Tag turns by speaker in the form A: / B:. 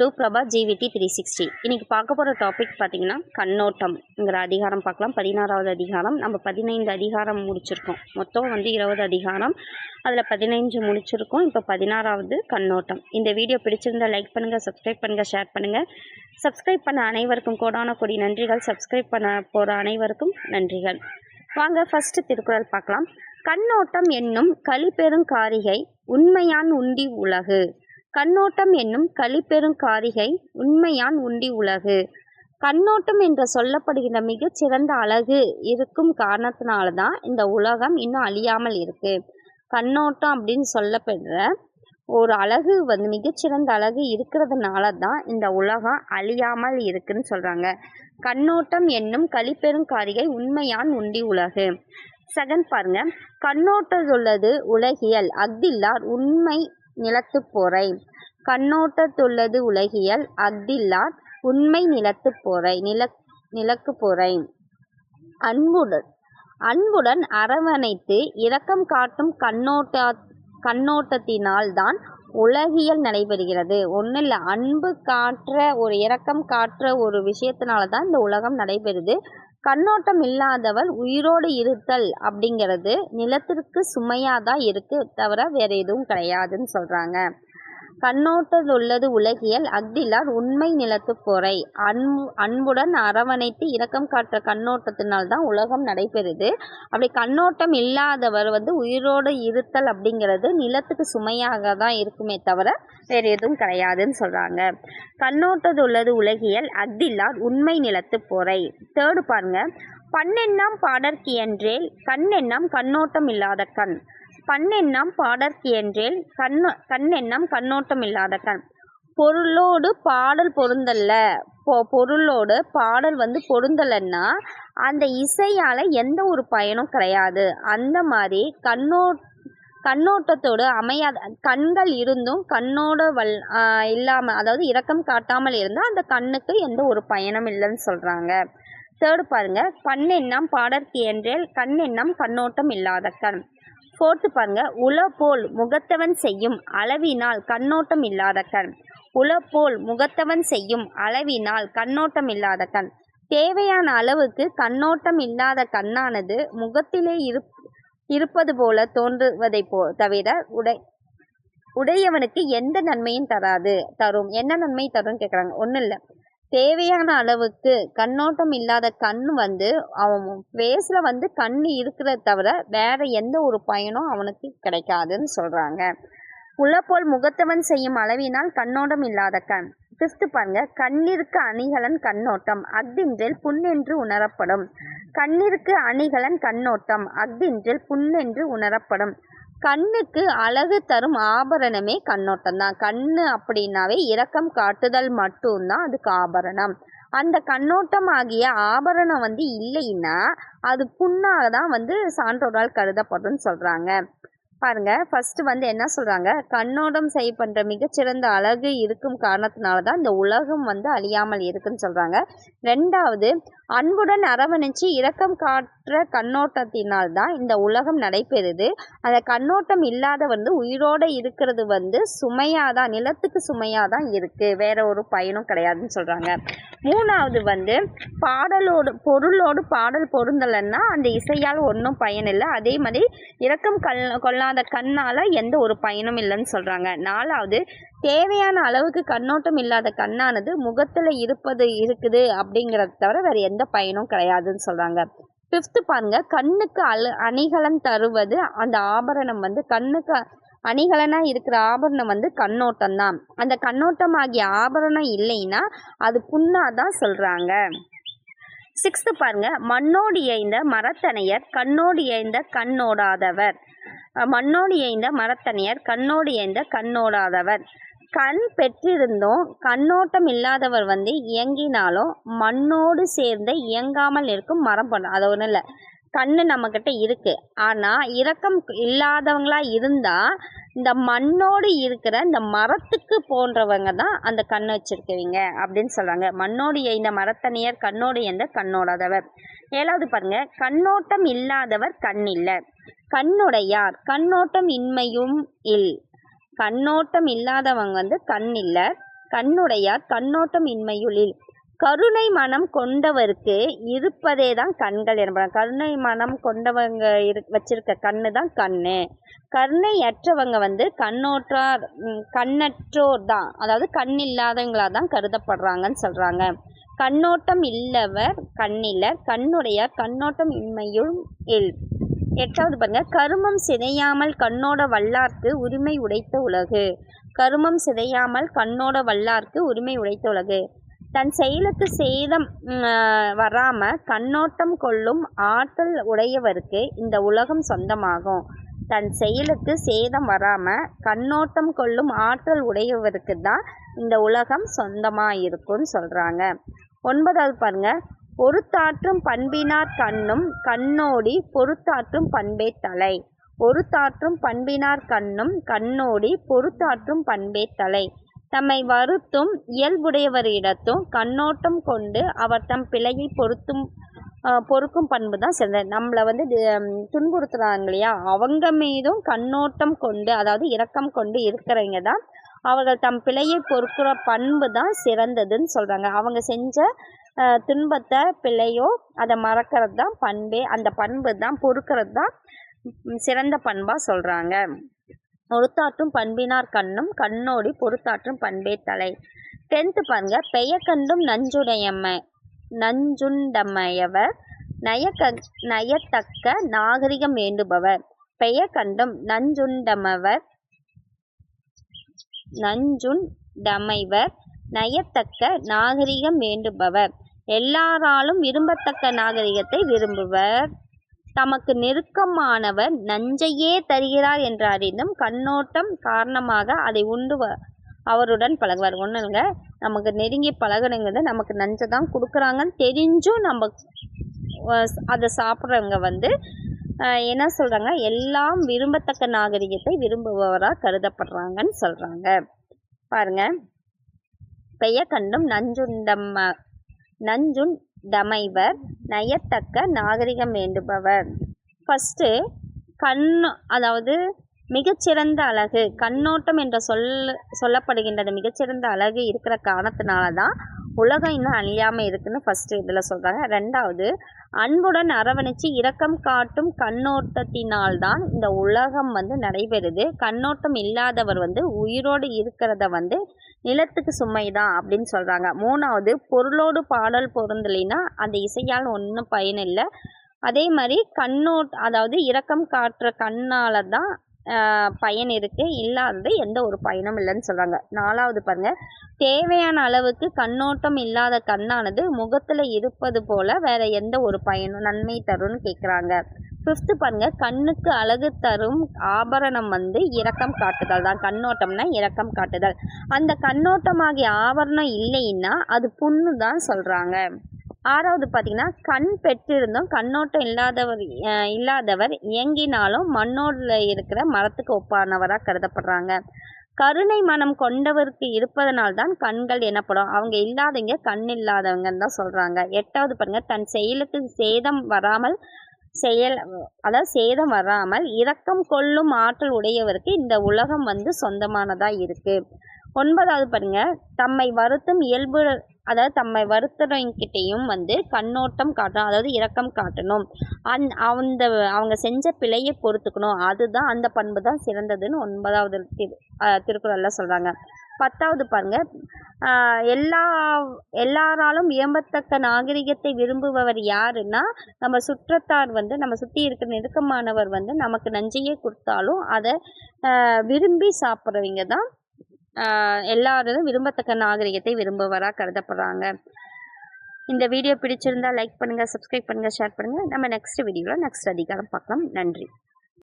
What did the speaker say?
A: To Prabha GVT three sixty இன்றைக்கி பார்க்க போகிற டாபிக் பார்த்திங்கன்னா கண்ணோட்டம்ங்கிற அதிகாரம் பார்க்கலாம். பதினாறாவது அதிகாரம். நம்ம பதினைந்து அதிகாரம் முடிச்சிருக்கோம். மொத்தம் வந்து இருபது அதிகாரம். அதில் பதினைஞ்சு முடிச்சிருக்கோம். இப்போ பதினாறாவது கண்ணோட்டம். இந்த வீடியோ பிடிச்சிருந்தா லைக் பண்ணுங்கள் சப்ஸ்கிரைப் பண்ணுங்கள் ஷேர் பண்ணுங்கள் சப்ஸ்கிரைப் பண்ண அனைவருக்கும் கோடான கொடி நன்றிகள். சப்ஸ்கிரைப் பண்ண போகிற அனைவருக்கும் நன்றிகள். வாங்க ஃபஸ்ட்டு திருக்குறள் பார்க்கலாம். கண்ணோட்டம் என்னும் களிப்பெருங்காரிகை உண்மையான் உண்டி உலகு. கண்ணோட்டம் என்னும் களிப்பெருங்காரிகை உண்மையான் உண்டி உலகு. கண்ணோட்டம் என்று சொல்லப்படுகின்ற மிகச்சிறந்த அழகு இருக்கும் காரணத்தினால தான் இந்த உலகம் இன்னும் அழியாமல் இருக்கு. கண்ணோட்டம் அப்படின்னு சொல்லப்படுற ஒரு அழகு வந்து மிகச்சிறந்த அழகு இருக்கிறதுனால தான் இந்த உலகம் அழியாமல் இருக்குன்னு சொல்கிறாங்க கண்ணோட்டம் என்னும் களிப்பெருங்காரிகை உண்மையான் உண்டி உலகு. செகண்ட் பாருங்க. கண்ணோட்டத்துள்ளது உலகியல் அக்தில்லார் உண்மை நிலத்துப்போரை கண்ணோட்டத்துள்ளது உலகியல் அஃதில்லார் உண்மை நிலத்துப்போரை நில நிலக்குப்போரை அன்புடன் அன்புடன் அரவணைத்து இரக்கம் காட்டும் கண்ணோட்ட கண்ணோட்டத்தினால்தான் உலகியல் நடைபெறுகிறது. ஒன்றும் இல்லை அன்பு காட்டுற ஒரு இரக்கம் காட்டுற ஒரு விஷயத்தினால தான் இந்த உலகம் நடைபெறுது. கண்ணோட்டம் இல்லாதவர் உயிரோடு இருத்தல் அப்படிங்கிறது நிலத்திற்கு சுமையாக தான் இருக்குது தவிர வேறு எதுவும் கிடையாதுன்னு சொல்கிறாங்க கண்ணோட்டத்துள்ளது உலகியல் அஃதில்லார் உண்மை நிலத்துப் பொறை அன்பு அன்புடன் அரவணைத்து இரக்கம் காட்டுற கண்ணோட்டத்தினால் தான் உலகம் நடைபெறுது. அப்படி கண்ணோட்டம் இல்லாதவர் வந்து உயிரோடு இருத்தல் அப்படிங்கிறது நிலத்துக்கு சுமையாக தான் இருக்குமே தவிர வேறு எதுவும் கிடையாதுன்னு சொல்கிறாங்க கண்ணோட்டது உள்ளது உலகியல் அஃதிலார் உண்மை நிலத்துப் பொறை தேர்டு பாருங்க. பண்ணெண்ணாம் பாடற்கியன்றேல் கண்ணெண்ணாம் கண்ணோட்டம் இல்லாத கண். பண்ணெண்ணாம் பாடற்கியன்றேல் கண்ணோ கண்ணெண்ணம் கண்ணோட்டம் இல்லாத கண். பொருளோடு பாடல் பொருந்தல்ல. பொ பொருளோடு பாடல் வந்து பொருந்தலைன்னா அந்த இசையால் எந்த ஒரு பயனும் கிடையாது. அந்த மாதிரி கண்ணோ கண்ணோட்டத்தோடு அமையாத கண்கள் இருந்தும் கண்ணோட வல் இல்லாமல் அதாவது இரக்கம் காட்டாமல் இருந்தால் அந்த கண்ணுக்கு எந்த ஒரு பயனும் இல்லைன்னு சொல்கிறாங்க தேர்டு பாருங்க. பண்ணெண்ணம் பாடற்கி என்றேல் கண்ணெண்ணம் கண்ணோட்டம் இல்லாத கண். ஃபோர்த்து பாருங்க. உலப்போல் போல் முகத்தவன் செய்யும் அளவினால் கண்ணோட்டம் இல்லாத கண். உலப்போல் போல் முகத்தவன் செய்யும் அளவினால் கண்ணோட்டம் இல்லாத கண். தேவையான அளவுக்கு கண்ணோட்டம் இல்லாத கண்ணானது முகத்திலே இரு இருப்பது போல தோன்றுவதை போ தவிர உடை உடையவனுக்கு எந்த நன்மையும் தராது தரும். என்ன நன்மை தரும்னு கேட்குறாங்க ஒன்றும் இல்லை. தேவையான அளவுக்கு கண்ணோட்டம் இல்லாத கண் வந்து அவன் ஃபேஸில் வந்து கண் இருக்கிறத தவிர வேற எந்த ஒரு பயனும் அவனுக்கு கிடைக்காதுன்னு சொல்கிறாங்க உள்ளப்போல் முகத்தவன் செய்யும் அளவினால் கண்ணோட்டம் இல்லாத கண். ஃபிஃப்த்து பாருங்க கண்ணிற்கு அணிகலன் கண்ணோட்டம். அஃதின்றில் புண்ணென்று உணரப்படும். கண்ணிற்கு அணிகலன் கண்ணோட்டம். அஃதின்றில் புண்ணென்று உணரப்படும். கண்ணுக்கு அழகு தரும் ஆபரணமே கண்ணோட்டம் தான் கண்ணு அப்படின்னாவே இரக்கம் காட்டுதல் மட்டும்தான் அதுக்கு ஆபரணம். அந்த கண்ணோட்டம் ஆகிய ஆபரணம் வந்து இல்லைன்னா அது புண்ணாக தான் வந்து சான்றோரால் கருதப்படும்னு சொல்கிறாங்க பாருங்க ஃபர்ஸ்ட் வந்து என்ன சொல்றாங்க? கண்ணோட்டம் செய்யப்படுற மிகச்சிறந்த அழகு இருக்கும் காரணத்தினால தான் இந்த உலகம் வந்து அழியாமல் இருக்குன்னு சொல்றாங்க. ரெண்டாவது அன்புடன் அரவணைச்சு இரக்கம் காட்டுற கண்ணோட்டத்தினால் தான் இந்த உலகம் நடைபெறுது. அந்த கண்ணோட்டம் இல்லாத வந்து உயிரோடு இருக்கிறது வந்து சுமையாக தான் நிலத்துக்கு சுமையாக தான் இருக்குது வேற ஒரு பயனும் கிடையாதுன்னு சொல்கிறாங்க மூணாவது வந்து பாடலோடு பொருளோடு பாடல் பொருந்தலைன்னா அந்த இசையால் ஒன்றும் பயன் இல்லை அதே மாதிரி இரக்கம் கல் இல்லாத கண்ணால் எந்த ஒரு பயனும் இல்லைன்னு சொல்கிறாங்க நாலாவது தேவையான அளவுக்கு கண்ணோட்டம் இல்லாத கண்ணானது முகத்தில் இருப்பது இருக்குது அப்படிங்கிறத தவிர வேறு எந்த பயனும் கிடையாதுன்னு சொல்கிறாங்க ஃபிஃப்த்து பாருங்க கண்ணுக்கு அல அணிகலன் தருவது அந்த ஆபரணம் வந்து கண்ணுக்கு அணிகலனாக இருக்கிற ஆபரணம் வந்து கண்ணோட்டம் தான். அந்த கண்ணோட்டம் ஆகிய ஆபரணம் இல்லைன்னா அது புண்ணாக தான் சொல்கிறாங்க சிக்ஸ்த்து பாருங்க. மண்ணோடு இயைந்த மரத்தனையர் கண்ணோடு இயைந்த கண்ணோடாதவர். மண்ணோடு இயைந்த மரத்தனையர் கண்ணோடு இயைந்த கண்ணோடாதவர். கண் பெற்றிருந்தும் கண்ணோட்டம் இல்லாதவர் வந்து இயங்கினாலும் மண்ணோடு சேர்ந்து இயங்காமல் இருக்கும் மரம் பண்ண. அது ஒன்றும் இல்லை. கண்ணு நம்மக்கிட்ட இருக்குது ஆனால் இரக்கம் இல்லாதவங்களா இருந்தால் இந்த மண்ணோடு இருக்கிற இந்த மரத்துக்கு போன்றவங்க தான் அந்த கண் வச்சிருக்கவங்க அப்படின்னு சொல்கிறாங்க மண்ணோடு எய்ந்த மரத்தனியர் கண்ணோடு எந்த கண்ணோடாதவர். ஏழாவது பாருங்க. கண்ணோட்டம் இல்லாதவர் கண் இல்லை. கண்ணுடையார். கண்ணோட்டம் இன்மையும் இல். கண்ணோட்டம் இல்லாதவங்க வந்து கண் இல்லை. கண்ணுடையார். கண்ணோட்டம் இன்மையுளில் கருணை மனம் கொண்டவருக்கு இருப்பதே தான் கண்கள் எனப்படும். கருணை மனம் கொண்டவங்க இரு வச்சிருக்க கண்ணு தான் கண்ணு. கருணையற்றவங்க வந்து கண்ணோற்றார் கண்ணற்றோர் தான் அதாவது கண் இல்லாதவங்களாக தான் கருதப்படுறாங்கன்னு சொல்கிறாங்க கண்ணோட்டம் இல்லவர் கண்ணிலர் கண்ணுடைய கண்ணோட்டம் இன்மையுள் இல் எட்டாவது பாருங்க. கருமம் சிதையாமல் கண்ணோட வல்லார்க்கு உரிமை உடைத்த உலகு. கருமம் சிதையாமல் கண்ணோட வல்லார்க்கு உரிமை உடைத்த உலகு. தன் செயலுக்கு சேதம் வராமல் வராம கண்ணோட்டம் கொள்ளும் ஆற்றல் உடையவருக்கு இந்த உலகம் சொந்தமாகும். தன் செயலுக்கு சேதம் வராம கண்ணோட்டம் கொள்ளும் ஆற்றல் உடையவருக்கு தான் இந்த உலகம் சொந்தமாக இருக்கும்னு சொல்கிறாங்க ஒன்பதாவது பாருங்க. பொறுத்தாற்றும் பண்பினார் கண்ணும் கண்ணோடி பொறுத்தாற்றும் பண்பே தலை. பொறுத்தாற்றும் பண்பினார் கண்ணும் கண்ணோடி பொறுத்தாற்றும் பண்பே தலை. தம்மை வருத்தும் இயல்புடையவரிடத்தும் கண்ணோட்டம் கொண்டு அவர் தம் பிழையை பொருத்தும் பொறுக்கும் பண்பு தான் சிறந்தது. நம்மளை வந்து துன்புறுத்துறாங்க இல்லையா? அவங்க மீதும் கண்ணோட்டம் கொண்டு அதாவது இரக்கம் கொண்டு இருக்கிறவங்க தான் அவர்கள் தம் பிழையை பொறுக்கிற பண்பு தான் சிறந்ததுன்னு சொல்கிறாங்க அவங்க செஞ்ச துன்பத்தை பிழையோ அதை மறக்கிறது தான் பண்பே. அந்த பண்பு தான் பொறுக்கிறது தான் சிறந்த பண்பாக சொல்கிறாங்க பொறுத்தாற்றும் பண்பினார் கண்ணும் கண்ணோடி பொறுத்தாற்றும் பண்பே தலை. டென்த்து பாருங்க பெயக்கண்டும் கண்டும் நஞ்சுடையம்ம நஞ்சுண்டமையவர் நயக்க நயத்தக்க நாகரிகம் வேண்டுபவர். பெயர் கண்டும் நஞ்சுண்டமவர் நஞ்சுண்டமைவர் நயத்தக்க நாகரிகம் வேண்டுபவர். எல்லாராலும் விரும்பத்தக்க நாகரிகத்தை விரும்புவர். தமக்கு நெருக்கமானவர் நஞ்சையே தருகிறார் என்ற அறிந்தும் கண்ணோட்டம் காரணமாக அதை உண்டு வ- அவருடன் பழகுவார். ஒன்றுங்க நமக்கு நெருங்கி பழகணுங்கிறது நமக்கு நஞ்சை தான் கொடுக்குறாங்கன்னு தெரிஞ்சும் நம்ம அதை சாப்பிட்றவங்க வந்து என்ன சொல்கிறாங்க எல்லாம் விரும்பத்தக்க நாகரிகத்தை விரும்புபவராக கருதப்படுறாங்கன்னு சொல்கிறாங்க பாருங்க. பெய கண்டும் நஞ்சுன் தமைவர் நயத்தக்க நாகரிகம் வேண்டுபவர். ஃபஸ்ட்டு கண் அதாவது மிகச்சிறந்த அழகு கண்ணோட்டம் என்ற சொல் சொல்லப்படுகின்றது. மிகச்சிறந்த அழகு இருக்கிற காரணத்தினால தான் உலகம் இன்னும் அழியாமல் இருக்குன்னு ஃபஸ்ட்டு இதில் சொல்கிறாங்க ரெண்டாவது அன்புடன் அரவணைச்சு இரக்கம் காட்டும் கண்ணோட்டத்தினால்தான் இந்த உலகம் வந்து நடைபெறுது கண்ணோட்டம் இல்லாதவர் வந்து உயிரோடு இருக்கிறத வந்து நிலத்துக்கு சுமை தான் அப்படின்னு சொல்கிறாங்க மூணாவது பொருளோடு பாடல் பொருந்தலைன்னா அந்த இசையால் ஒன்றும் பயனில்லை. அதே மாதிரி கண்ணோட் அதாவது இரக்கம் காட்டுற கண்ணால் தான் பயன் இருக்குது இல்லாதது எந்த ஒரு பயனும் இல்லைன்னு சொல்கிறாங்க நாலாவது பாருங்கள் தேவையான அளவுக்கு கண்ணோட்டம் இல்லாத கண்ணானது முகத்தில் இருப்பது போல் வேறு எந்த ஒரு பயனும் நன்மை தரும்னு கேட்குறாங்க ஃபிஃப்த்து பாருங்க. கண்ணுக்கு அழகு தரும் ஆபரணம் வந்து இரக்கம் காட்டுதல் தான். கண்ணோட்டம்னா இரக்கம் காட்டுதல். அந்த கண்ணோட்டமாகிய ஆபரணம் இல்லைன்னா அது புண்ணு தான் சொல்கிறாங்க ஆறாவது பார்த்தீங்கன்னா கண் பெற்றிருந்தும் கண்ணோட்டம் இல்லாதவர் இல்லாதவர் இயங்கினாலும் மண்ணோடில் இருக்கிற மரத்துக்கு ஒப்பானவராக கருதப்படுறாங்க. கருணை மனம் கொண்டவருக்கு இருப்பதனால்தான் கண்கள் எனப்படும். அவங்க இல்லாதவங்க கண் இல்லாதவங்கன்னு தான் சொல்கிறாங்க எட்டாவது பாருங்க தன் செயலுக்கு சேதம் வராமல் செயல் அதாவது சேதம் வராமல் இரக்கம் கொள்ளும் ஆற்றல் உடையவருக்கு இந்த உலகம் வந்து சொந்தமானதாக இருக்குது ஒன்பதாவது பாருங்க தம்மை வருத்தும் இயல்பு அதாவது தம்மை வருத்துறவங்கிட்டையும் வந்து கண்ணோட்டம் காட்டணும் அதாவது இரக்கம் காட்டணும். அந் அந்த அவங்க செஞ்ச பிழையை பொறுத்துக்கணும். அதுதான் அந்த பண்பு தான் சிறந்ததுன்னு ஒன்பதாவது திரு திருக்குறளில் சொல்கிறாங்க பத்தாவது பாருங்க. எல்லா எல்லாராலும் ஏம்பத்தக்க நாகரிகத்தை விரும்புபவர் யாருன்னா நம்ம சுற்றத்தார் வந்து நம்ம சுற்றி இருக்கிற நெருக்கமானவர் வந்து நமக்கு நஞ்சையே கொடுத்தாலும் அதை விரும்பி சாப்பிட்றவங்க தான் எல்லாரும் விரும்பத்தக்க நாகரிகத்தை விரும்புவராக கருதப்படுறாங்க. இந்த வீடியோ பிடிச்சிருந்தா லைக் பண்ணுங்கள் சப்ஸ்கிரைப் பண்ணுங்கள் ஷேர் பண்ணுங்கள் நம்ம நெக்ஸ்ட் வீடியோவில் நெக்ஸ்ட் அதிகாரம் பார்க்கலாம். நன்றி.